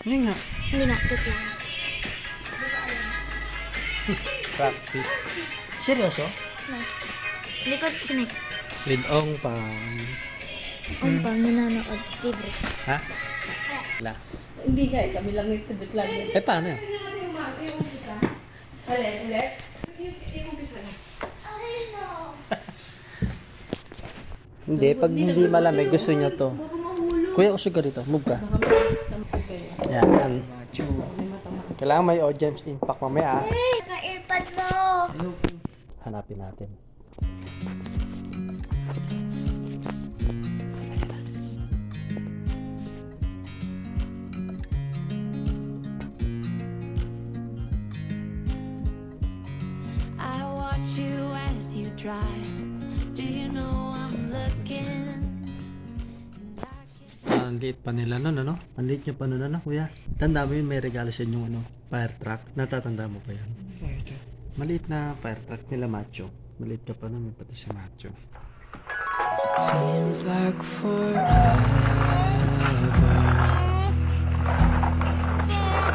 Hindi nga. Hindi na, joke lang. Practice. Seryoso? No. Hindi ko sinig. Linong pang... Ang pang nanonood. Favorite. Ha? Wala. Hindi nga eh, kami lang nagtibit lang. Eh, paano yun? Ulit, ulit. Hindi, pag hindi malamig, gusto niya to. Kuya, usog ka dito. Move ka. Yan. Kailangan may audience impact mamaya. ah. Hey! Ka-earpod mo! Hanapin natin. I watch you as you drive. Do you know I'm looking? Ang liit pa nila nun, ano? Ang liit niya pa nun, ano, kuya? Tanda mo yun, may regalo sa inyong, ano, fire truck. Natatanda mo pa yan? Fire truck? Maliit na fire truck nila, macho. Maliit ka pa nun, pati si macho. Seems like forever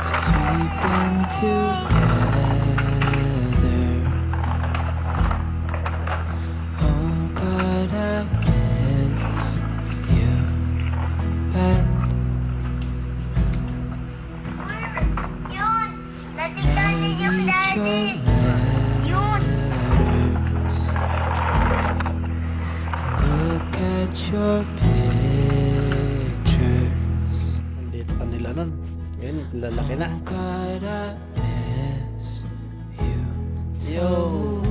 since we've been together. At your pictures. Liit pa nila nun. Yan, lalaki na. Oh God, I miss you so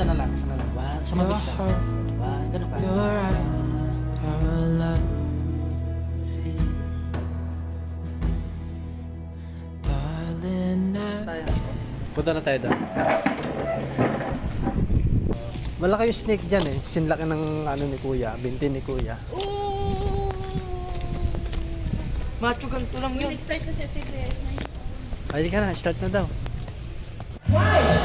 isa na lang, isa na lang. One, your heart, One, ganun ka. your eyes are alive. Darling, I Punta na tayo doon. Malaki yung snake dyan eh. Sinlaki ng ano ni kuya, binti ni kuya. Macho, ganito lang yun. Ay, di ka na, start na daw. Won't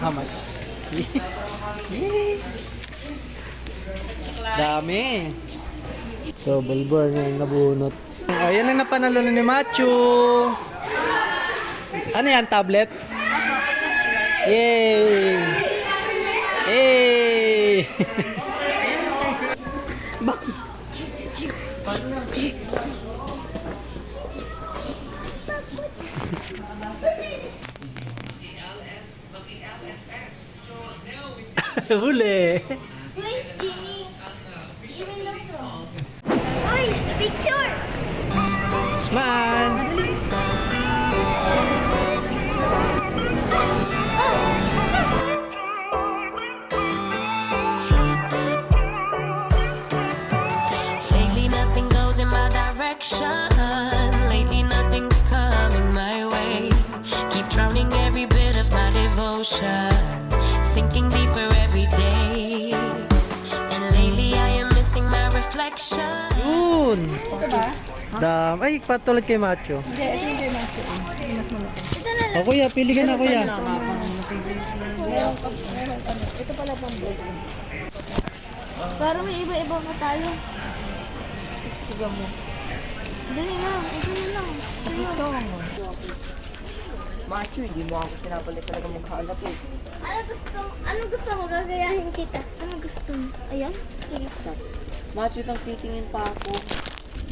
How much? Dami. So, bulbur na yung nabunot. Oh, ang napanalo na ni Machu. Ano yan, tablet? Yay! Yay! Huli! Where's Jimmy? Jimmy Lotto. Uy! Picture! Sman! Lately, nothing goes in my direction. Lately, nothing's coming my way. Keep drowning every bit of my devotion. Sinking deeper Yun! Dam. Ay, patulad kay Macho. Hindi, ito yung kay Macho. Yung mas malaki. Ito na lang. O kuya, pili ka na kuya. Meron ano. Ito pala pang boy. Para may iba-iba pa tayo. Sigaw mo. Dali na. Ito na lang. Ito mo. Macho, hindi mo ako pinapalit talaga maghanap eh. Ano gusto mo? Ano gusto mo? Gagayahin kita. Ano gusto mo? Ayan. Sige. Macho, nang titingin pa ako.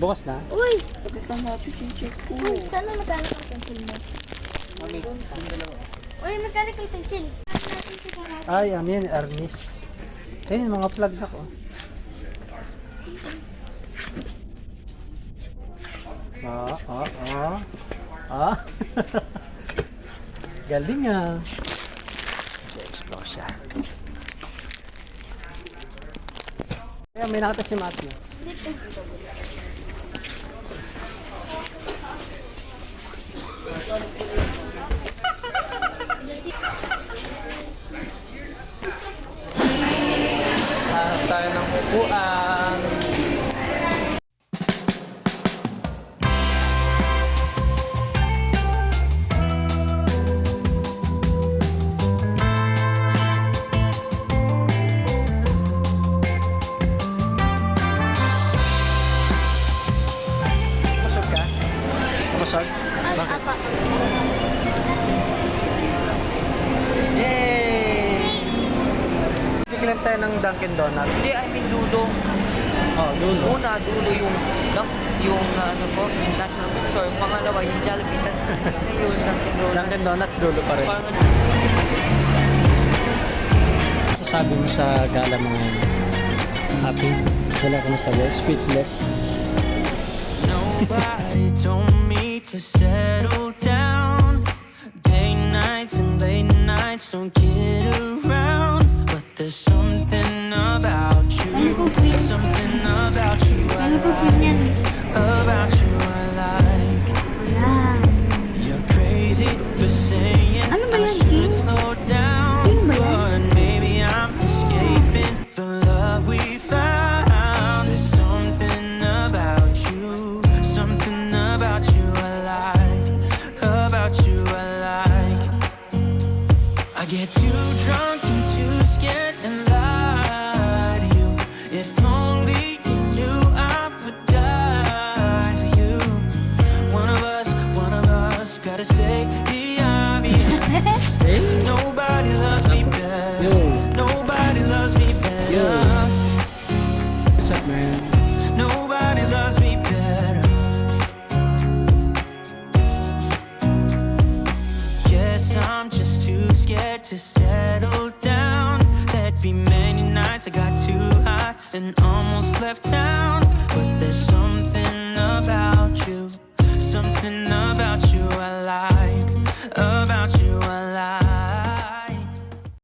Bukas na. Uy! Bakit ka Macho, chin-check ko. Uy! Sana mechanical pencil mo. Mami, ang dalawa. Uy, mechanical pencil. Ay, ano yan, Ernest. Ayun, mga plug na ko. Ah, ah, ah. Ah. Galing ah. May nakita si Matthew. Hanap Masod? Bakit? Apa. Yay! Tikilan tayo ng Dunkin Donut. Hindi, I mean dulo. Oh, dulo. Una, dulo yung, yung, yung ano po, yung National Bookstore. Yung pangalawa, yung Jollibee. Tapos yung Dunkin' Donuts. Dunkin Donuts dulo pa rin. Parang Sasabi mo sa gala mo ngayon. Happy? Wala ko masabi. Speechless. Nobody told me to settle down. Day nights and late nights don't get I get too drunk Settle down. There'd be many nights I got too high and almost left town, but there's